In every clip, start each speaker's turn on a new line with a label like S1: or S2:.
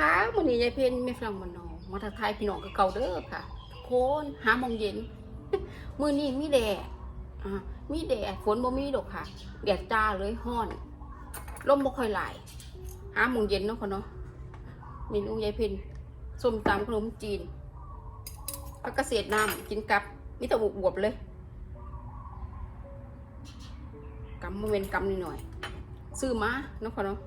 S1: ค่ะวันนี้ยายเพนไม่ฟังมันนองมาทักทายพี่น้องกับเก่าเด้อค่ะทุกคนหาโมงเย็นมื้อนี้มีแดดอ่ามีแดดฝนบ่มีดอกค่ะแดดจ้าเลยฮ้อนลมบ่ค่อยไหลหาโมงเย็นเนาะค่ะเนาะเมนูยายเพนส้มตำขนมจีนผักกระเสียดน้ำกินกับมีแต่บวบเลยกำมาเว้นกำนิดหน่อย ซื้อมาเนาะค่ะเนาะ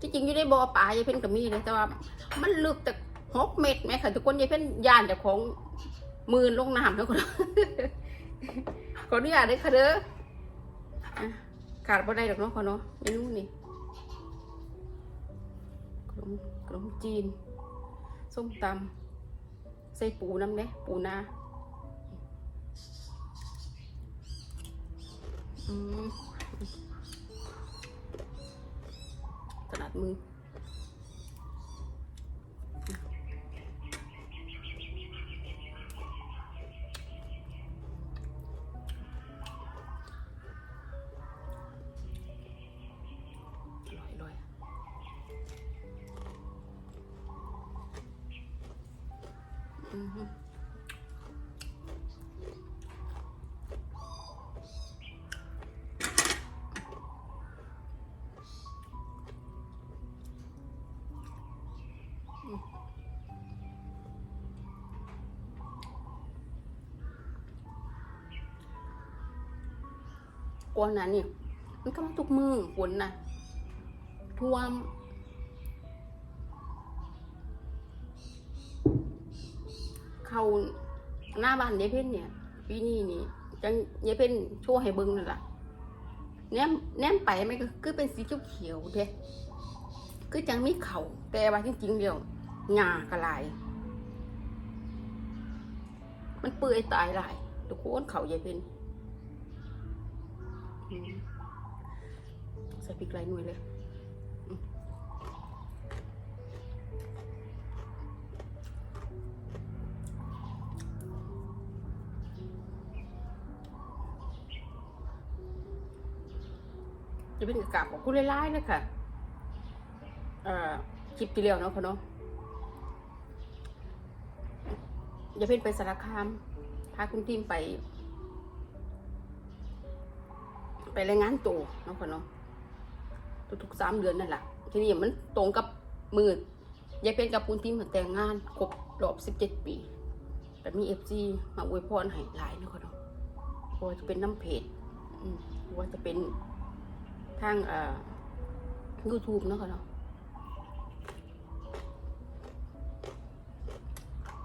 S1: ที่จริงอยู่ในบ่อปลายายเพ่นก็มีเลยแต่ว่า มันลึกจากหกเมตรไหมค่ะทุกคนยายเพ่นย่านจากของมือลงน้ำแล้วคนขออนุญาตเลยค่ะเด้อะขาดบ่ได้ดอกเนาะขอเนาะเมนูนี่ขนมขนมจีน ส้มตำใส่ปูน้ำเด้ปูนาอืม ถนัดมืออ ก่อนนั้นนี่มันก็มาทุกมือฝนนะท่วมเขาหน้าบ้านยายเพ่นเนี่ยปีนี้นี่จังยายเพ่นโชว์ให้เบิ่งนั่นแหละแนมแนมไปมันก็คือเป็นสีเขียวเด้คือจังมีเขาแต่ว่าจริงๆเดียวหญ้ากระลายมันเปื่อยตายหลายทุกคนเขายายเพ่น ใส่พริกไรหน่วยเลยจะเป็นกราบของคุณไล่ๆนะคะเอ่อคลิปที่แล้วเนาะเขาเนาะอย่าเพิ่นไปสารคาม พาคุณทีมไป ไปรายงานตัวนาะเขาเนาะทุกๆสามเดือนนั่นแหละทีนี้มันตรงกับมือย่าเป็นกับคุณทีมแต่งงานครบรอบสิบเจ็ดปีแต่มีเอฟซีมาอวยพรให้หลายนาะเขาเนาะเพราะว่าจะเป็นน้ำเพจอืมเพรว่าจะเป็นทางเอ่อ YouTube เนาะค่ะเนาะ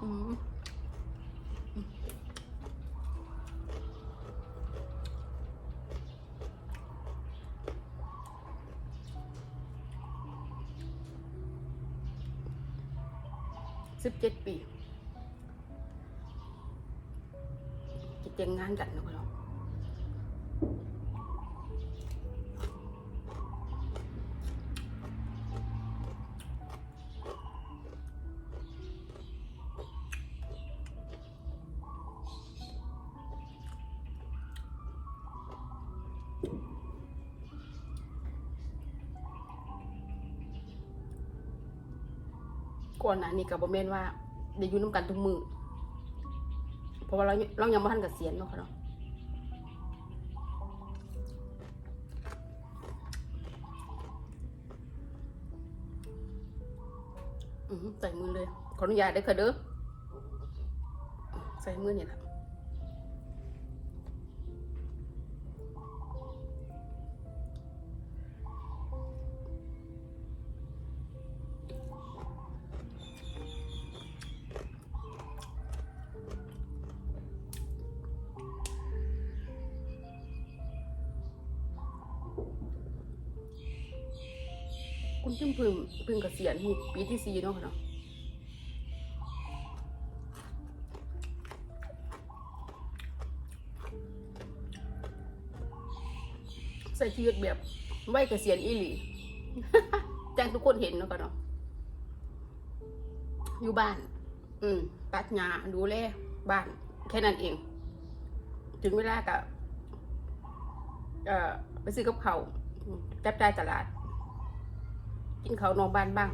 S1: อืม สิบเจ็ดปีจะแต่งงานกันนะคุณ ก่อนหน้านี้กับบ่แม่นว่าได้อยู่น้ำกันทุกมือเพราะว่าเราเรายังบ่ทันกับเสียนเนาะค่ะเนาะใส่มือเลย ขออนุญาตได้ค่ะเด้อใส่มือเนี่แหละ คุณเพิ่งเพิ่งเพิ่งเกษียณนี่ปีที่สี่เนาะค่ะเนาะใส่ชีวิตแบบไว้เกษียณอีหลีแจ้งทุกคนเห็นเนาะกันเนาะอยู่บ้าน อืมตัดหญ้าดูแลบ้าน แค่นั้นเอง ถึงเวลากับเอ่อไปซื้อกับเขาจับจ่ายตลาด กินเขานอกบ้านบ้าง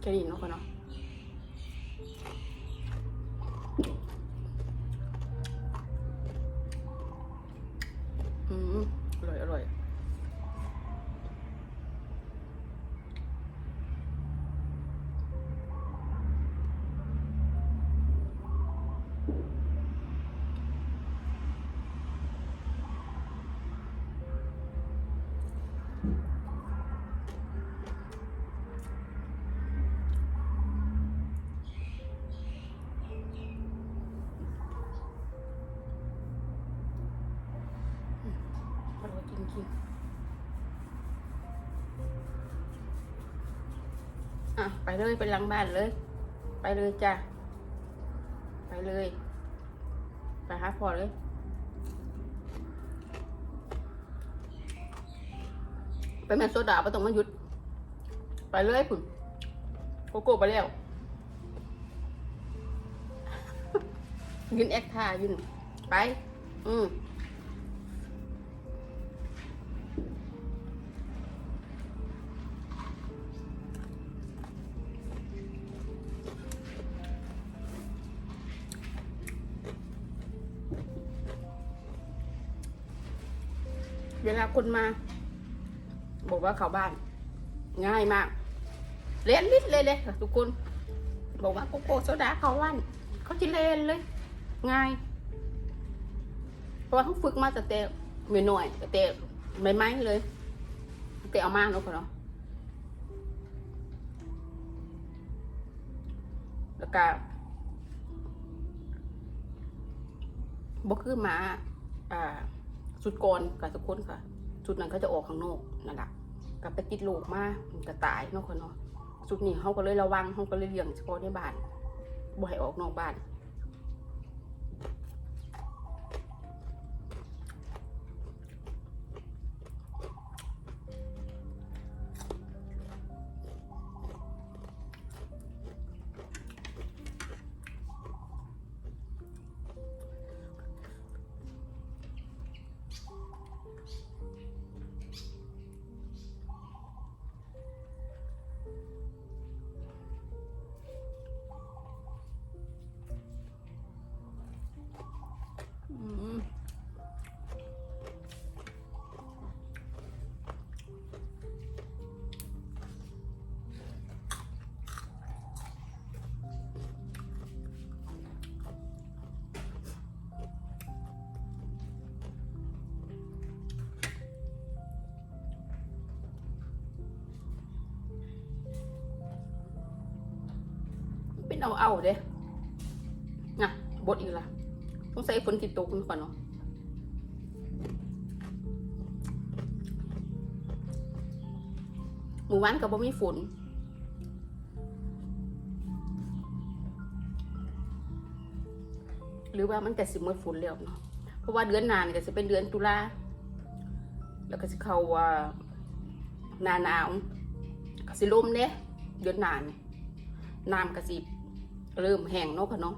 S1: แค่นี้เนาะก็เนาะอืมอร่อยอร่อย อร่อยจริงๆอะไปเลยไปลังบ้านเลย ไปเลยจ้ะ ไปเลย ไปหาพอเลยไปแม่โซดาไปตรงมาหยุด ไปเลยคุณโกโก้ไปแล้วยืนแอคท่ายืนไป อืม คนมา บอกว่าเขาบ้าน ง่ายมากเล่นลิดเลยเลยทุกคน บอกว่าโกโก้โซดาเขาบ้านเขาจะเล่นเลย ง่าย เพราะว่าเขาฝึกมาแต่แต่ไม่หน่อยแต่แต่ไม่ไม้เลยแต่เอามากเนาะคนเนาะแล้วก็บ่คือหมาอ่าสุดก่อนกับทุกคนค่ะ สุดนั้นเขาจะออกข้างนอกนั่นแหละกับไปติดลูกมามันก็ตายนอกคนเนาะสุดนี้เขาก็เลยระวังเขาก็เลยเลี้ยงเฉพาะในบ้านบ่ให้ออกนอกบ้าน เอาเอาเด้น่ะบดอีกละต้องใส่ฝนติดตกมันก่อนเนาะหมู่บ้านก็บ่มีฝนหรือว่ามันก็สิหมดฝนแล้วเนาะเพราะว่าเดือนหนานก็จะเป็นเดือนตุลาแล้วก็จะเข้าว่านาหนาวก็สิลมเด้เดือนหนานน้ำก็สิ เริ่มแห้งเนาะค่ะเนาะ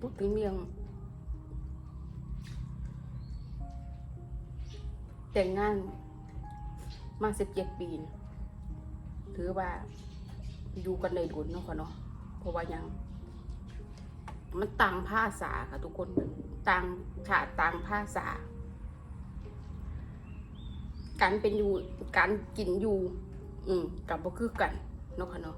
S1: พูดถึงเมีงแต่งงานมาสิบเจ็ดปี ถือว่าอยู่กันในดุนเนาะค่ะเนาะเพราะว่ายัง มันต่างภาษาค่ะทุกคนต่างชาติต่างภาษา การเป็นอยู่การกินอยู่ อืมกับบ่คือกันเนาะค่ะเนาะ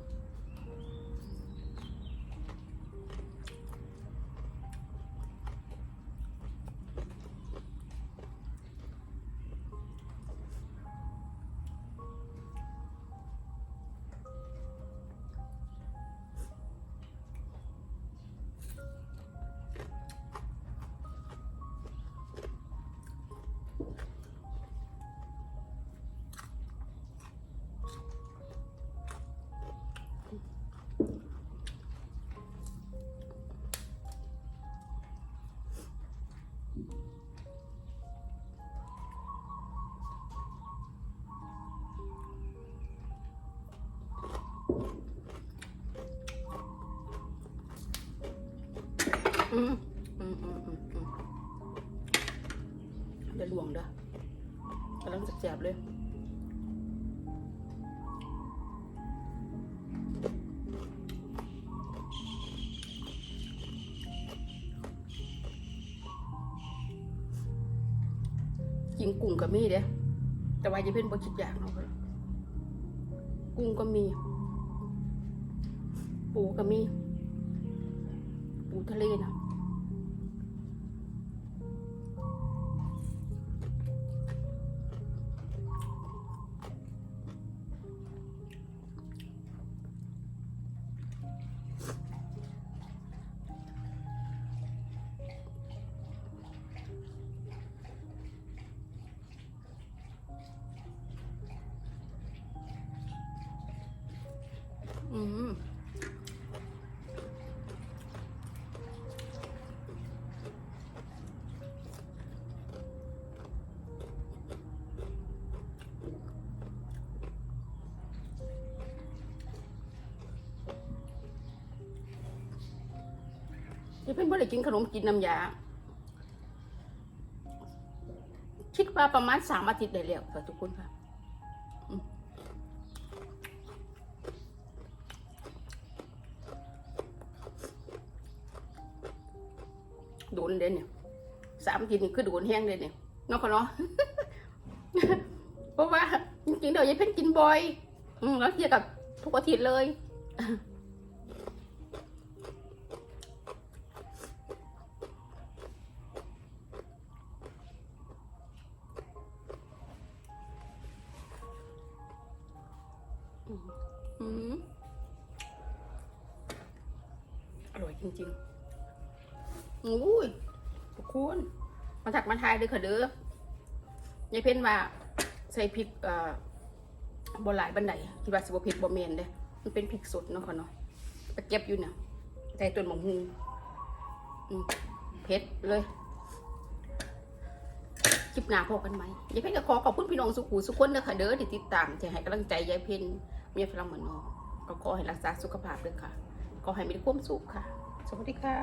S1: อืมอืมอืมอืมอืมเดี๋ยวหลวงเด้อกำลังเจ็บๆเลยกินกุ้งก็มีเด้แต่ว่าจะเป็นบ่คิดอยากเนาะกุ้งก็มี ปูก็มี ปูทะเลนะ จะเป็นบ่ได้กินขนมกินน้ำยา คิดว่าประมาณสามอาทิตย์ได้แล้วค่ะทุกคนค่ะโดนเด่นเนี่ยสามอาทินี่คือโดนแห้งเลยเนี่ยเนาะค่ะเนาะเพราะว่าจริงๆเดี๋ยวยายเพ่นกินบ่อย อืมแล้วเทียบกับทุกอาทิตย์เลย เลยค่ะเด้อยายเพ้นว่าใส่พริกเอ่อบหลายบันไดคิดว่าสิบพริกบะเมนเด้มันเป็นพริกสดเนาะค่ะเนาะไปเก็บอยู่เนี่ยใส่ต้นหมองฮูเผ็ดเลยคลิปหน้าพบกันไหมยายเพ้นก็ขอขอบคุณพี่น้องสุขูสุขคนเด้อค่ะเด้อที่ติดตามที่ให้กำลังใจยายเพ้นเมียฝรั่งเหมือนน้องก็ขอให้รักษาสุขภาพด้วยค่ะขอให้มีความสุขค่ะ สวัสดีค่ะ